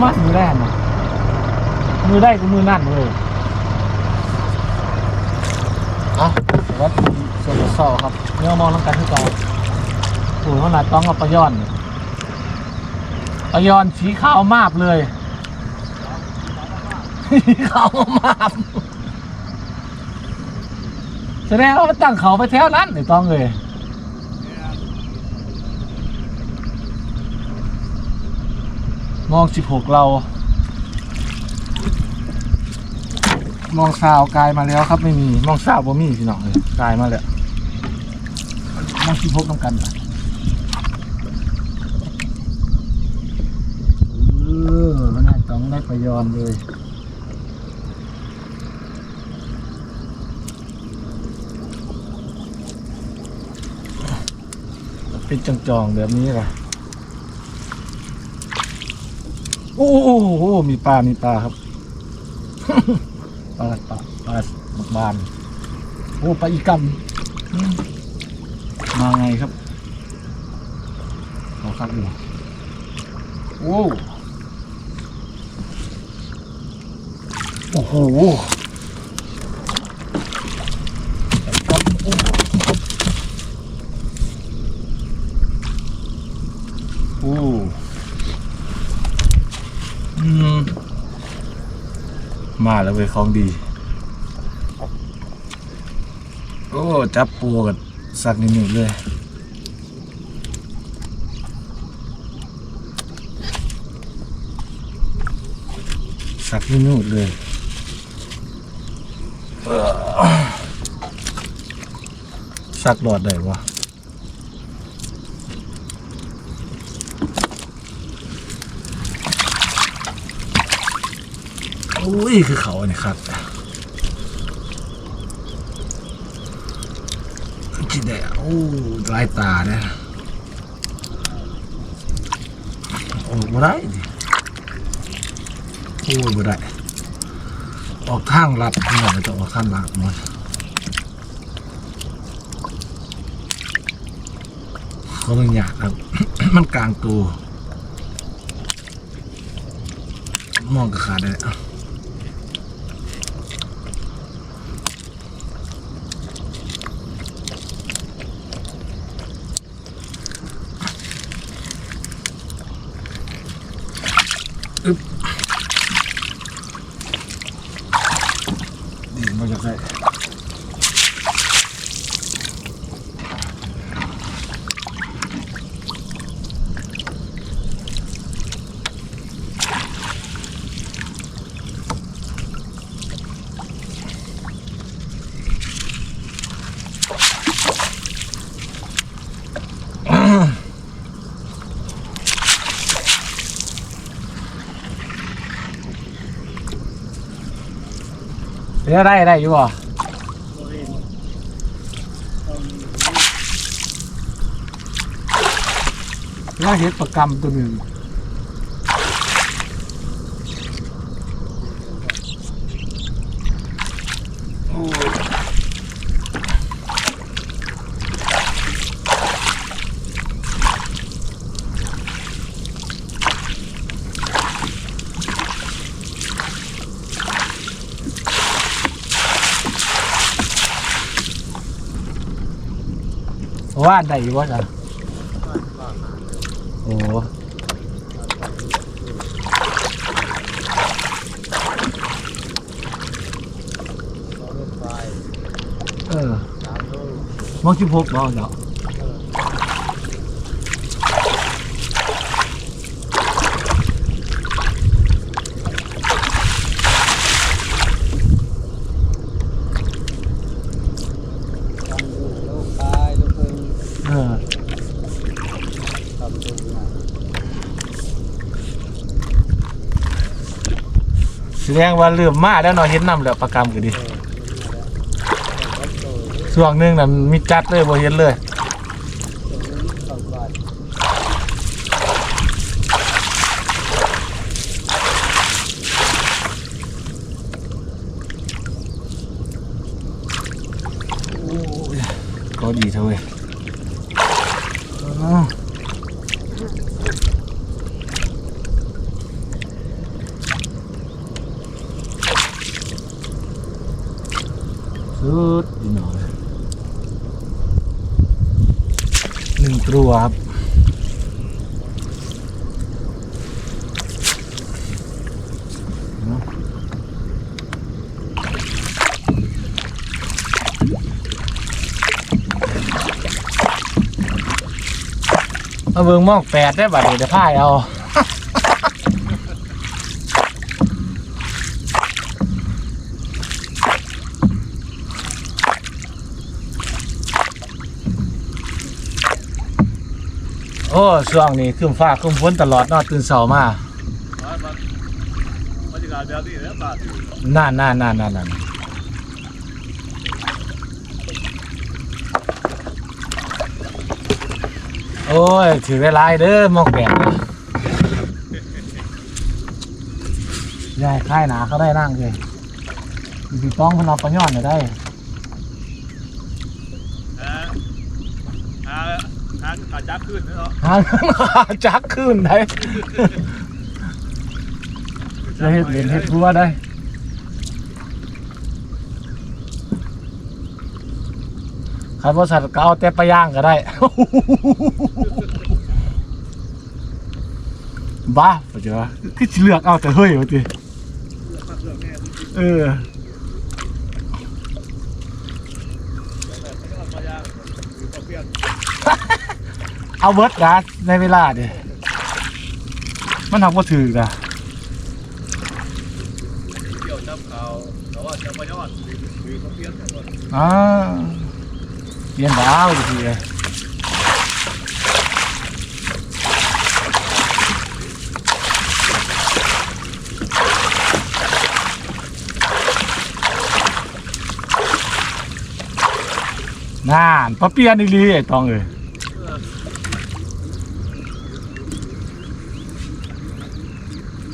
มองเขามามือแรกน่ะมือได้ก็มือนั่นเลยเอาสวัสดีสวัสดีสอครับเนื้อมองน้ำกันที่ก่อนโอ้ยขนาดต้องกับปลาย้อนปลาย้อนสีขาวมาบเลยสีขาวมาบแสดงว่ามันตั้งเขาไปแถวนั้นไอ้ต้องเลย มองสิบหกเรา มองสาวกายมาแล้วครับไม่มี มองสาวบ่มีพี่น้องเลยกายมาแล้ว มองสิบหกต้องกันนะเออมันน่าต้องได้ประยอมเลยเป็นจองๆแบบนี้ล่ะ โอ้โหโอ้โหมีปลา มีปลาครับ ปลาปลาปลาหมกบาน โอ้ปลาอีกันมมาไงครับขอครับดูโอ้โอ้โหโอ้ อืม มาแล้วเว้ยของดี โอ้จับปูกับสักนิดหนึ่งเลยสักนิดหนึ่งเลยสักหลอดได้วะ อุ้ย คือเขาอันนี้ครับจิได้โอ้ลายตาเนี่ยโอ้บ่ได้ดิโอ้ยบ่ได้ ออกทางลัดนี่หน่อยจะออกทางลัดหมดเขาต้องอยากครับ มันกลางตัวมองกับขาดเลยอะ ดีมันจ เดี๋ยวได้ได้อยู่บ่แล้วเห็ดประกำตัวหนึ่ง ว่านได้อยู่บ่จ้ะโอ้เออมองชิพกบ่เนาะ แสดงว่าเริ่มมาแล้วเนาะเห็นน้ำแล้วประกำก็ดีช่วงหนึงน่ะมีจัดเลยบ่เห็นเลย โอ้ยก็ดีเท่าเว้ยอ้าว น้องหนึ่งตัวครับเนาะ เอาเบิ่งมอกแปดได้บัดเดี๋ยวพ่ายเอาโอ้ช่วงนี้ขึ้นฟ้าขึ้นฝนตลอดนอดตื่นเช้ามามันมันบรรยากาศแบบนี้แล้วป่านนนั่นนั่นนั่นนั่น โอ้ย ถือเวลาเด้อหมองแปดเนี่ยยายค่ายหนาเขาได้นั่งเลยมีต้องเพนเอาปลาย่อนเนี่ยได้ฮะฮะฮะขาจับขึ้นเนาะหางจักขึ้นได้จะเห็ดเหรียญเห็ดรัวได้ ขันบริษัทก็เอาแต่ไปย่างก็ได้ บ้าปะเจ้าคือสิเลือกเอาแต่เฮ้ยวะทีเออ เอาเบิร์ดนะในเวลาดิมันทำก็ถือนะเกี่ยวจับเขาแต่ว่าจะมายอดคือเขาเพี้ยนแต่ว่าอ่า เรียนดาวดีเลยน่านพอเปลี่ยนอีหลีไอ้ตองเอ้ย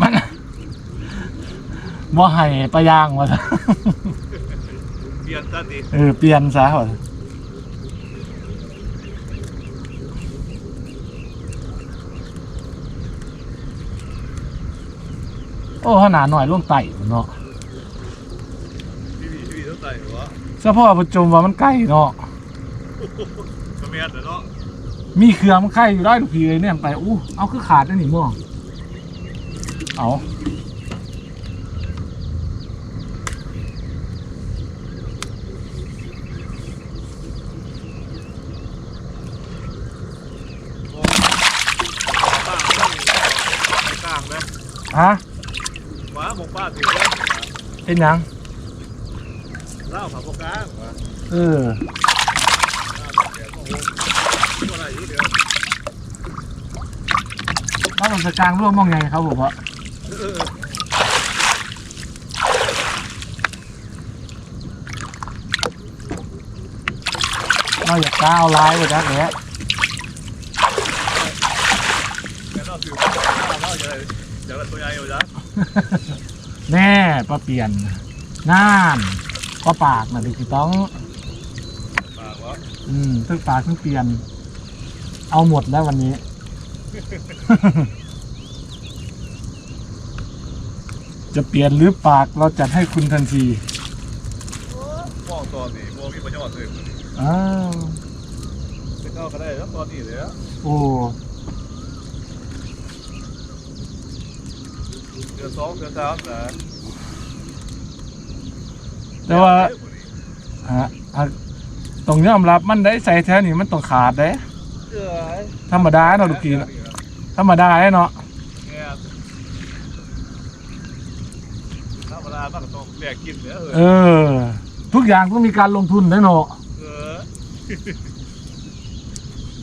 มันบ่ให้ปลาย่างวะเปลี่ยนทันทีเออเปลี่ยนซะวะ โอ้ขนาดหน่อยล่วงไต่เนาะพี่พี่พี่ต้องใส่หัวเฉพาะประจุมว่ามันใกล้เนาะก็เมียนแต่เนาะมีเครื่องมันไข่อยู่ได้ทุกทีเลยเนี่ยไปอู้เอาคือขาดได้หนิม่วงเอาป้าต้องกลางนะฮะ หมาหมกป้าถือว่าเป็นหยังเล่าผักโปกลางว่าเออเดี๋ยวโอ้โหอะไรอยู่เดี๋ยวแล้วมันจะกลางร่วมมองไงครับผมว่าเออเราอยากกล้าเอาลายไปจักแหละแกเราถือว่าเราจะได้จะได้ตัวใหญ่อยู่จ้ะ แน่ปลาเปลี่ยนน่านปลาปากนะดิจิต้องปากว่าอืมทั้งปลาทั้งเปลี่ยน เอาหมดแล้ววันนี้ จะเปลี่ยนหรือปากเราจัดให้คุณทันทีมองตอนนี้มองมีประโยชน์เลยอ้าวจะเข้าก็ได้แล้วตอนนี้เลยโอ้ ดือนสองเดือนสามนะแต่ว่าฮะฮะต้องยอมรับมันได้ใส่แท้นี่มันต้องขาดได้เออธรรมดาเนาะลูกกีนะธรรมดาเนาะเนี่ยธรรมดามันก็ต้องแลกกินเนี่ยเออทุกอย่างต้องมีการลงทุนได้เนาะเอ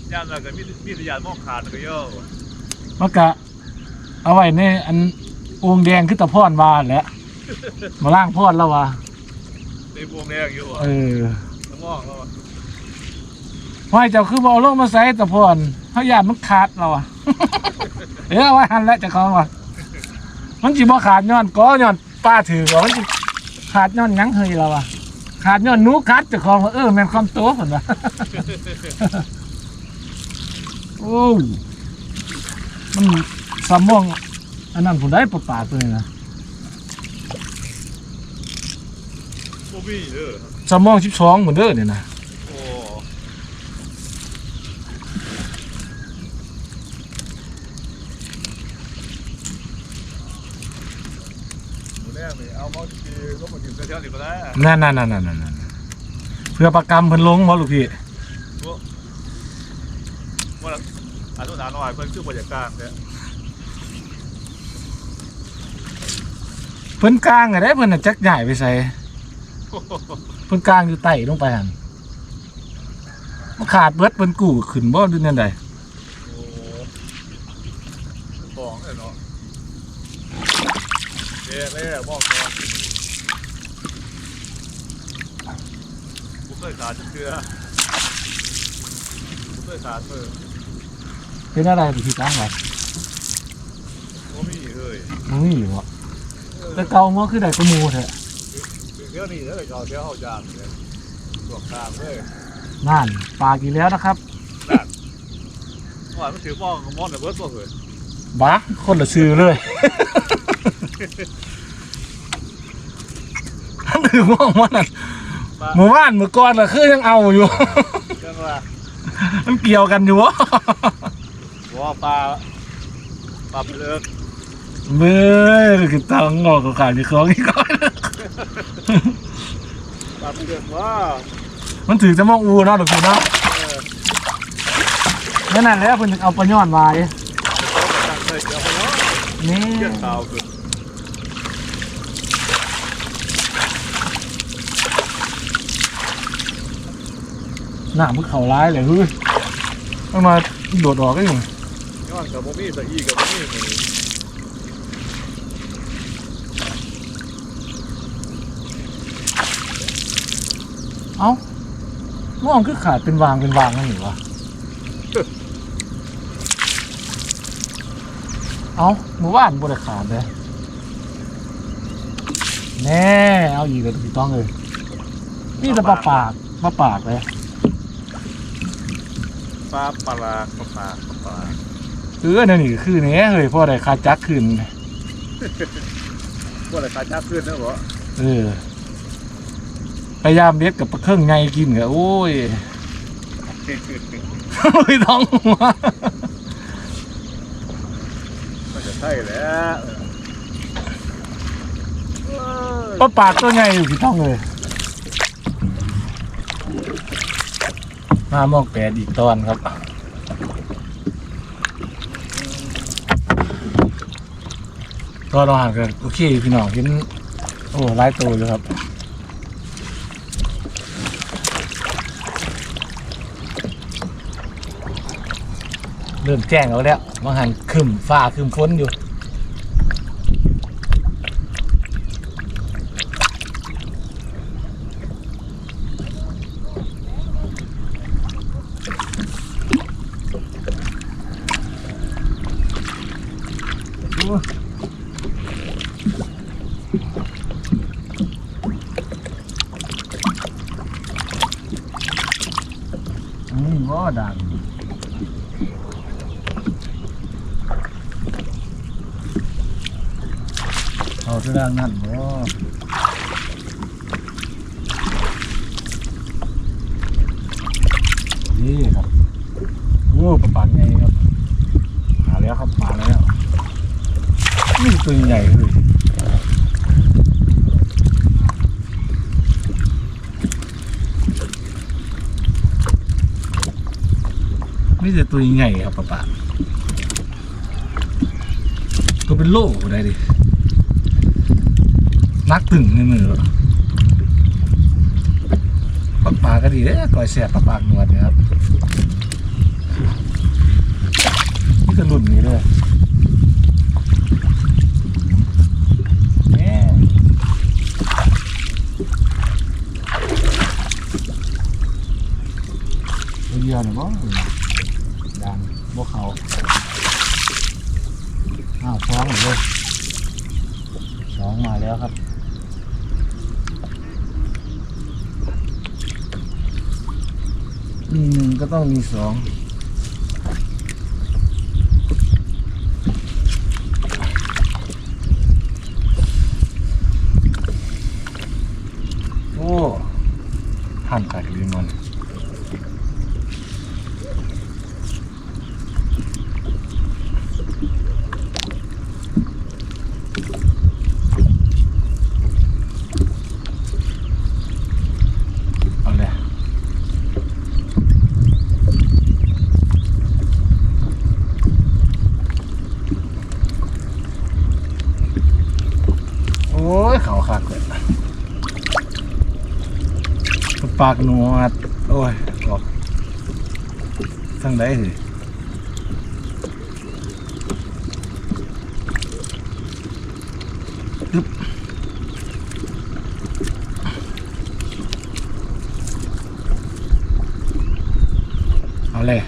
อย่านเราก็มีมีแต่ยานมองขาดก็เยอะมันกะเอาไว้ในอัน องค์แดงคือตะพอนวานแหละมาล่างพอนแล้ววะในวงแดงอยู่เออมองแล้วห้อยเจ้าคือบ่เอาลงมาใส่ตะพอนเฮาย่านมันขาดแล้ววะเออเอาไว้หันแล้วเจะของวะมันสิบ่ขาดย้อนก้อย้อนป้าถือว่ามันสิขาดย้อนหยังเฮยแล้ววะขาดย้อนหนูกัดเจ้าของว่าเออแม่นความโตพุ่นวะ โอ้ยมันสมอง อันนั้นผมได้ปะปากเลยนะโมบี้เออสมองสิบสองเหมือนเดิมเนี่ยนะโอ้หมูแดงนี่เอามาทีก็มากินเที่ยวๆนี่ก็ได้นั่นนั่นนั่นนั่นนั่นเพื่อประกรรมเพิ่นลงบ่ลูกพี่ว่าอาทุนหาหน่อยเพิ่นคือบรรยากาศเนี่ย เพิ่นกลางอะได้เพิ่นน่ะจักใหญ่ไปใส่เพิ่นกลางอยู่ใต้ลงไปหั่นมันขาดเบิดเพิ่นกู้ขึ้นบ่ดูนั่นใดโอ้ของเลยเนาะเด้เล่บอกก่อนกูเคยขาดจะเชื่อกูเคยขาดเพิ่มเป็นอะไรลูกพี่กลางไว้ก็มีเลยมันมีอยู่บ่ แต่เก่ามันคือได้กระมูแท้เที่ยวนี้แล้วก็เที่ยวเขาจามเลยตัวกลางเลยนั่นปลากินแล้วนะครับนั่นว่ามันถือป้องมอนแต่เบิร์ดตัวเลยบ้าคนละชื่อเลยท่านถือว่ามันน่ะปลาหมู่บ้านเมื่อก่อนน่ะคือยังเอาอยู่เรื่องว่ามันเกี่ยวกันอยู่วะว่าปลาปลาเปลือกเมื่อคือตังงอกกับขาดที่คล้องอีกก้อนปลาเปลือกว่ามันถือจะมองอูเนาะหรือกูเนาะเออนั่นน่ะแล้วเพิ่นจะเอาปลาย้อนไว้ตั้งใจเดี๋ยวเขาเนาะนี่เกี่ยงข่าวคือหน้ามึงเข่าร้ายเลยเฮ้ยต้องมาโดดออกได้ยังย้อนกับโมมี่สะอีกับโมมี่นี่ เอ้าม่วงคือขาดเป็นวางเป็นวางนั่นหรือวะเอ้าหมู่บ้านบ่ได้ขาดเลยแน่เอาอีกเลยถูกต้องเลยนี่แต่ปลาปากปลาปากเลยปลาปลาลาปลาปลาปลาเออนั่นนี่คือเนี้ยเฮ้ยพ่อได้คาจักขึ้นพวกอะไรขาจับขึ้นนะบ่เออ พยายามเบ็ดกับปลาเครื่องไงกินกะโอ้ยไม่ต้องมามันจะใช่แล้วเออปลาปากตัวไงอยู่ที่ต้องเลยมามองแปดอีกตอนครับตอนเราห่างกันโอเคพี่น้องเห็นโอ้ไล่ตัวเลยครับ ริ่มแจ้งแล้วแล้วมาหันครึมฟ้าครึมฝนอยู่อืมก็ดัง เอาที่ดังนั่นบ่นี่ครับโอ้ประปันไงครับมาแล้วครับมาแล้วนี่ตัวใหญ่เลยนี่จะตัวใหญ่ครับป้าป้าตัวเป็นโล่ได้ดิ นักตึงในมือป้าป่าก็ดีเด้อก่อยแสบป้าปากหนวดนะครับนี่ก็รุ่นนี้เลยแม่ตัวเดียวนะบ่ดังบ่เขาอ้าวฟ้องเลยสองมาแล้วครับ มีหนึ่งก็ต้องมีสอง โอ้ มันเอาเลยโอ้ยเขาคักเลย ปากหนวด โอ้ยกอกทั้งได้สิอึ๊บเอาเลย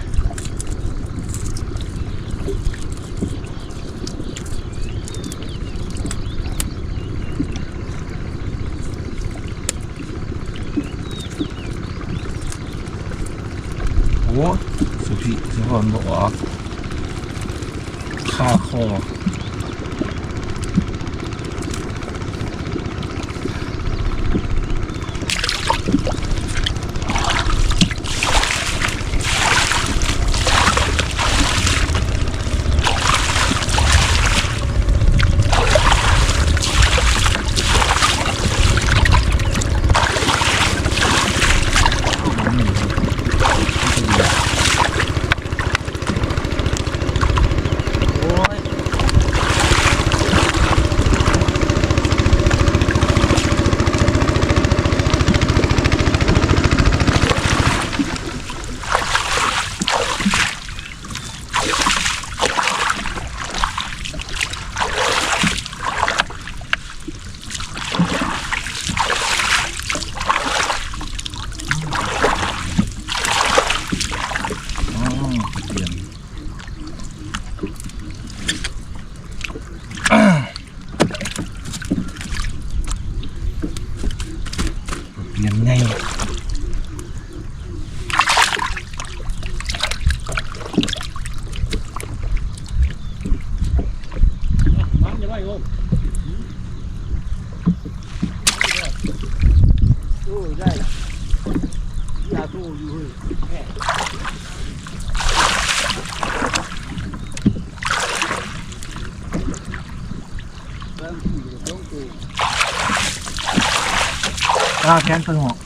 ปลาแค้นตึงหอก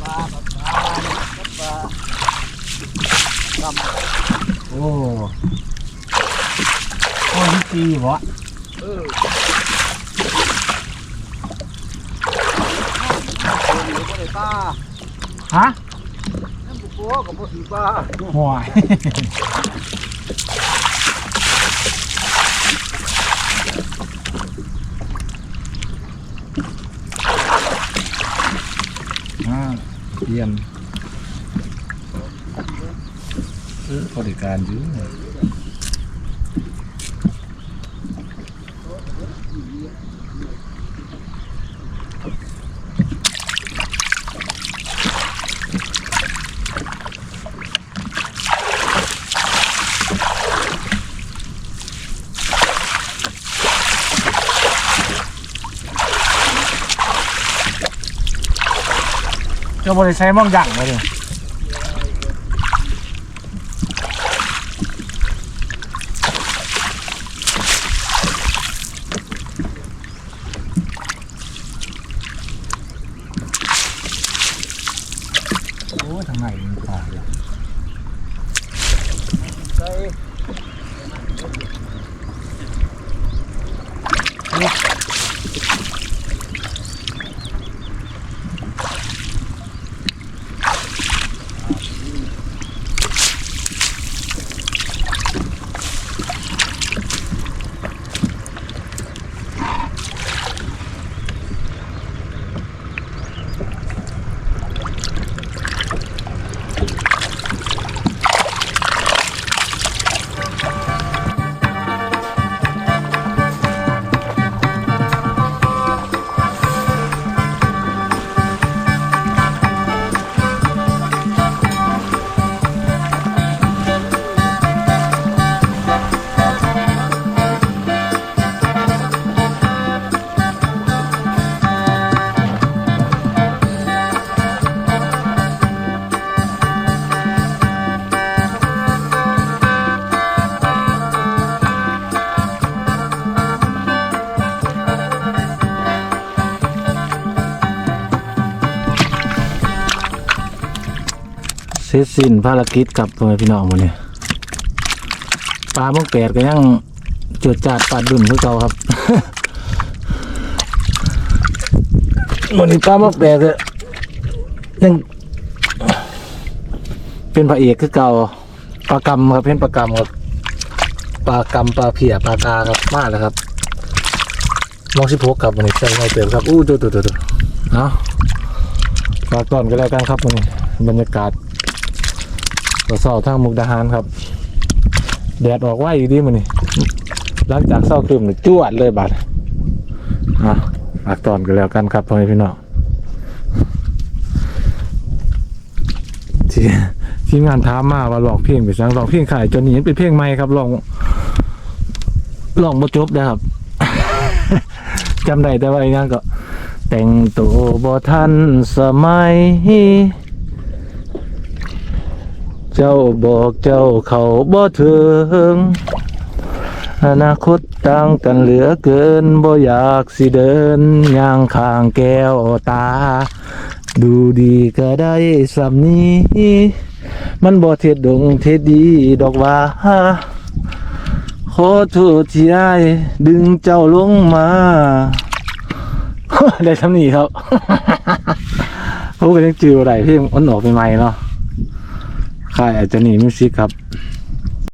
ปลาปลาปลาปลากำโอ้โอ้ยจีวะเออเดี๋ยวก็ได้ปลาฮะน้ำบุกโก้กับบุสีปลาห่วย อ่า เยี่ยมเออบริการอยู่ จ้าบริใช้มองย่างเลยดิโอ้ทางไหนมันตายแล้ว สิ้นภารกิจกับพ่อแม่พี่น้องหมื้นี้ปลาเมื่อแปดก็ยังจุดจาดปาดดุ่นคือเก่าครับวันนี้ปลาเมื่อแปดก็ยังเป็นพระเอกคือเก่าปลากรรมครับเป็นปลากรรมครับปลากรรมปลาเพียปลากาครับมากแล้วครับมองสิพกครับวันนี้ใส่ไงเติมครับอู้ดูดูดูดูเนาะฝากก่อนก็แล้วกันครับวันนี้บรรยากาศ เศร้าๆทางมุกดาหารครับ แดดออกไวอยู่ดีมันนี่หลังจากเศร้าคืมนี่จวดเลยบัดอะฝากตอนก็แล้วกันครับพ่อแม่พี่น้องที่ทีมงานถามมาว่าลองเพลงไปสังลองเพลงขายจนนี้เป็นเพลงใหม่ครับลองลองบ่จบนะครับ จำได้แต่ว่าอีกอย่างก็ แต่งตัวบ่ทันสมัย เจ้าบอกเจ้าเขาบ่ถึง อนาคตต่างกันเหลือเกินบ่อยากสิเดินย่างข้างแก้วตา ดูดีก็ได้สำนี้ มันบ่เท็ดดงเท็ดดีดอกว่าขอโทษที่ไอ้ดึงเจ้าลงมา ได้ทำนี้ครับผมก็ยังจืออะไรพี่มันออกใหม่เนาะ ค่ายอาจจะหนีมิวสิกครับ